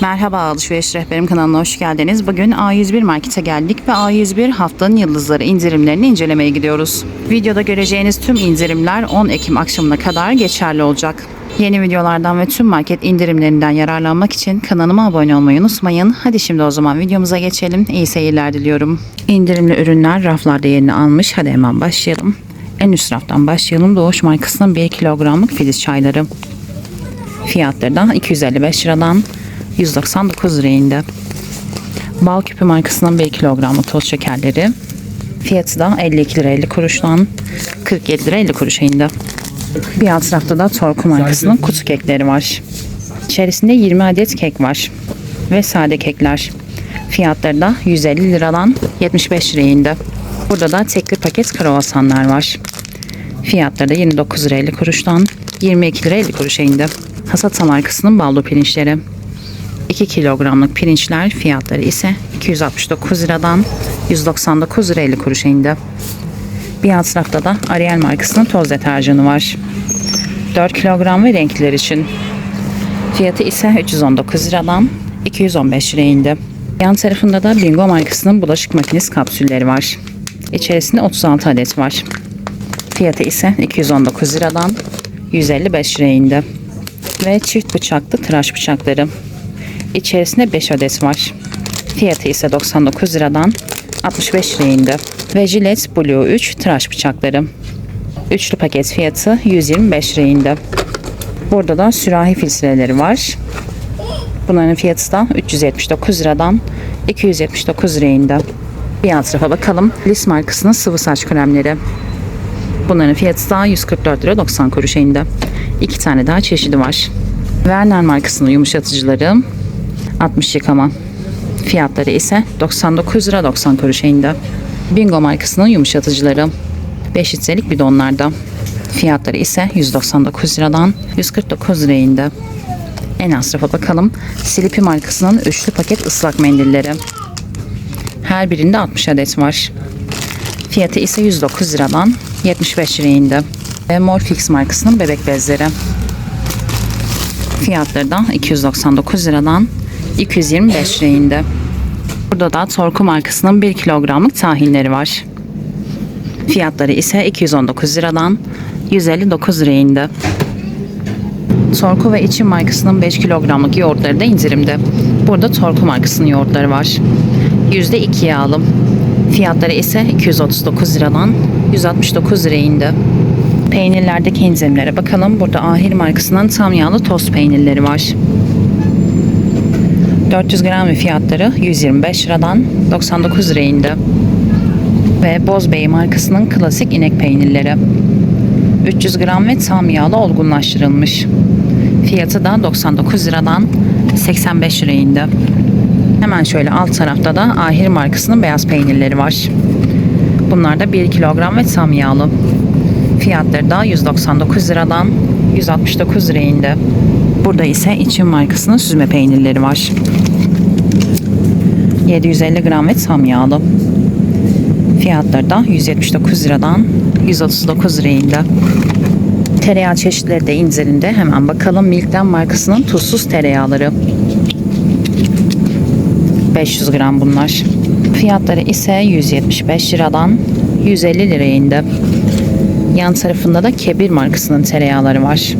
Merhaba Alışveriş Rehberim kanalına hoş geldiniz. Bugün A101 Market'e geldik ve A101 haftanın yıldızları indirimlerini incelemeye gidiyoruz. Videoda göreceğiniz tüm indirimler 10 Ekim akşamına kadar geçerli olacak. Yeni videolardan ve tüm market indirimlerinden yararlanmak için kanalıma abone olmayı unutmayın. Hadi şimdi o zaman videomuza geçelim. İyi seyirler diliyorum. İndirimli ürünler raflarda yerini almış. Hadi hemen başlayalım. En üst raftan başlayalım. Doğuş markasının 1 kilogramlık filiz çayları. Fiyatları da 255 liradan 199 liraya indi. Bal küpü markasının 1 kilogramlık toz şekerleri. Fiyatı da 52 lira 50 kuruştan 47 lira 50 kuruşa indi. Bir alt tarafta da Torku markasının kutu kekleri var. İçerisinde 20 adet kek var. Ve sade kekler. Fiyatları da 150 liradan 75 liraya indi. Burada da tekli paket kruvasanlar var. Fiyatları da 29 lira 50 kuruştan 22 lira 50 kuruşa indi. Hasata markasının baldo pirinçleri. 2 kilogramlık pirinçler fiyatları ise 269 liradan 199 lira 50 kuruşa indi. Bir alt tarafta da Ariel markasının toz deterjanı var. 4 kilogram ve renkler için. Fiyatı ise 319 liradan 215 liraya indi. Yan tarafında da Bingo markasının bulaşık makinesi kapsülleri var. İçerisinde 36 adet var. Fiyatı ise 219 liradan 155 liraya indi. Ve çift bıçaklı tıraş bıçakları. İçerisinde 5 adet var. Fiyatı ise 99 liradan 65 liraya indi. Ve Gillette Blue 3 tıraş bıçakları. Üçlü paket fiyatı 125 liraya indi. Burada da sürahi filtreleri var. Bunların fiyatı da 379 liradan 279 liraya indi. Bir alt tarafa bakalım. Lis markasının sıvı saç kremleri. Bunların fiyatı da 144 lira 90 kuruşa indi. İki tane daha çeşidi var. Werner markasının yumuşatıcıları 60 yıkama. Fiyatları ise 99 lira 90 kuruşa indi. Bingo markasının yumuşatıcıları 5 litrelik bidonlarda. Fiyatları ise 199 liradan 149 liraya indi. En az rafa bakalım. Slippy markasının üçlü paket ıslak mendilleri. Her birinde 60 adet var. Fiyatı ise 109 liradan 75 liraya indi. Ve Morfix markasının bebek bezleri. Fiyatları da 299 liradan 225 liraya indi. Burada da Torku markasının 1 kilogramlık tahinleri var. Fiyatları ise 219 liradan 159 liraya indi. Torku ve İçin markasının 5 kilogramlık yoğurtları da indirimde. Burada Torku markasının yoğurtları var. %2 yağlı. Fiyatları ise 239 liradan 169 liraya indi. Peynirlerdeki indirimlere bakalım. Burada Ahir markasının tam yağlı tost peynirleri var. 400 gram ve fiyatları 125 liradan 99 liraya indi. Ve Bozbey markasının klasik inek peynirleri. 300 gram ve tam yağlı olgunlaştırılmış. Fiyatı da 99 liradan 85 liraya indi. Hemen şöyle alt tarafta da Ahir markasının beyaz peynirleri var. Bunlar da 1 kilogram ve tam yağlı. Fiyatları da 199 liradan 169 liraya indi. Burada ise İçin markasının süzme peynirleri var. 750 gram ve tam yağlı. Fiyatları da 179 liradan 139 liraya indi. Tereyağı çeşitleri de indirimde. Hemen bakalım Milk'ten markasının tuzsuz tereyağları. 500 gram bunlar. Fiyatları ise 175 liradan 150 liraya indi. Yan tarafında da Kebir markasının tereyağları var.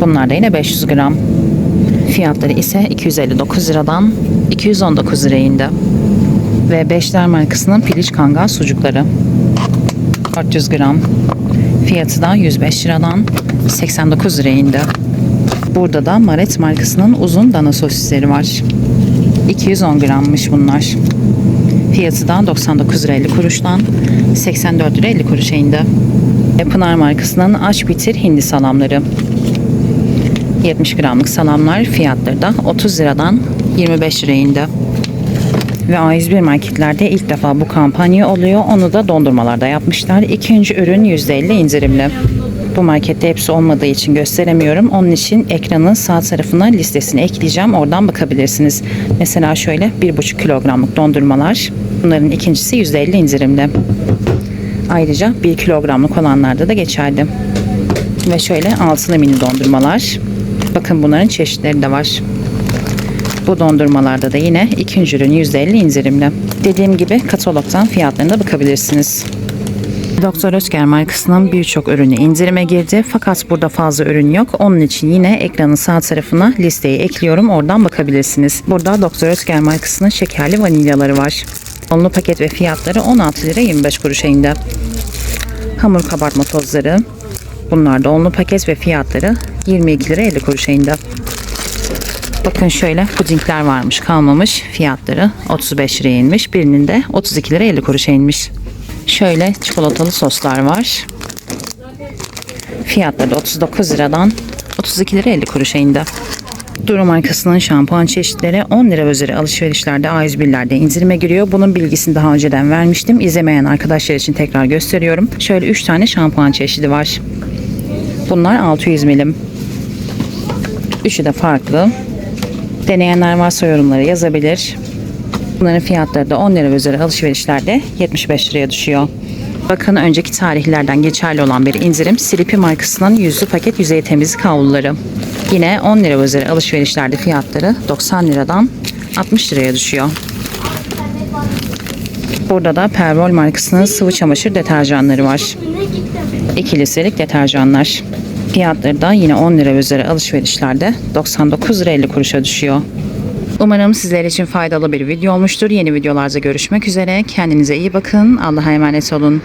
Bunlar da yine 500 gram. Fiyatları ise 259 liradan 219 liraya indi. Ve Beşler markasının piliç kangal sucukları. 400 gram. Fiyatı da 105 liradan 89 liraya indi. Burada da Maret markasının uzun dana sosisleri var. 210 grammış bunlar. Fiyatı da 99 lira 50 kuruştan 84 lira 50 kuruşa indi. Pınar markasının aç bitir hindi salamları. 70 gramlık salamlar fiyatları da 30 liradan 25 liraya indi. Ve A101 marketlerde ilk defa bu kampanya oluyor. Onu da dondurmalarda yapmışlar. İkinci ürün %50 indirimli. Bu markette hepsi olmadığı için gösteremiyorum. Onun için ekranın sağ tarafına listesini ekleyeceğim. Oradan bakabilirsiniz. Mesela şöyle 1,5 kilogramlık dondurmalar. Bunların ikincisi %50 indirimli. Ayrıca 1 kilogramlık olanlarda da geçerli. Ve şöyle altılı mini dondurmalar. Bakın bunların çeşitleri de var. Bu dondurmalarda da yine ikinci ürün %50 indirimli. Dediğim gibi katalogdan fiyatlarına bakabilirsiniz. Doktor Özger markasının birçok ürünü indirime girdi fakat burada fazla ürün yok. Onun için yine ekranın sağ tarafına listeyi ekliyorum. Oradan bakabilirsiniz. Burada Doktor Özger markasının şekerli vanilyaları var. Onlu paket ve fiyatları 16 lira 25 kuruşa indi. Hamur kabartma tozları. Bunlar da onlu paket ve fiyatları 22 lira 50 kuruşa indi. Bakın şöyle pudingler varmış kalmamış. Fiyatları 35 liraya inmiş. Birinin de 32 lira 50 kuruşa inmiş. Şöyle çikolatalı soslar var. Fiyatları da 39 liradan 32 lira 50 kuruşa indi. Duru markasının şampuan çeşitleri 10 lira üzeri alışverişlerde A101'lerde indirime giriyor. Bunun bilgisini daha önceden vermiştim. İzlemeyen arkadaşlar için tekrar gösteriyorum. Şöyle 3 tane şampuan çeşidi var. Bunlar 600 milim. Üçü de farklı. Deneyenler varsa yorumlara yazabilir. Bunların fiyatları da 10 lira üzeri alışverişlerde 75 liraya düşüyor. Bakın önceki tarihlerden geçerli olan bir indirim Silipi markasının yüzlü paket yüzey temizlik havluları. Yine 10 lira üzeri alışverişlerde fiyatları 90 liradan 60 liraya düşüyor. Burada da Pervol markasının sıvı çamaşır deterjanları var. İki litrelik deterjanlar. Fiyatları da yine 10 lira üzeri alışverişlerde 99 lira 50 kuruşa düşüyor. Umarım sizler için faydalı bir video olmuştur. Yeni videolarda görüşmek üzere. Kendinize iyi bakın. Allah'a emanet olun.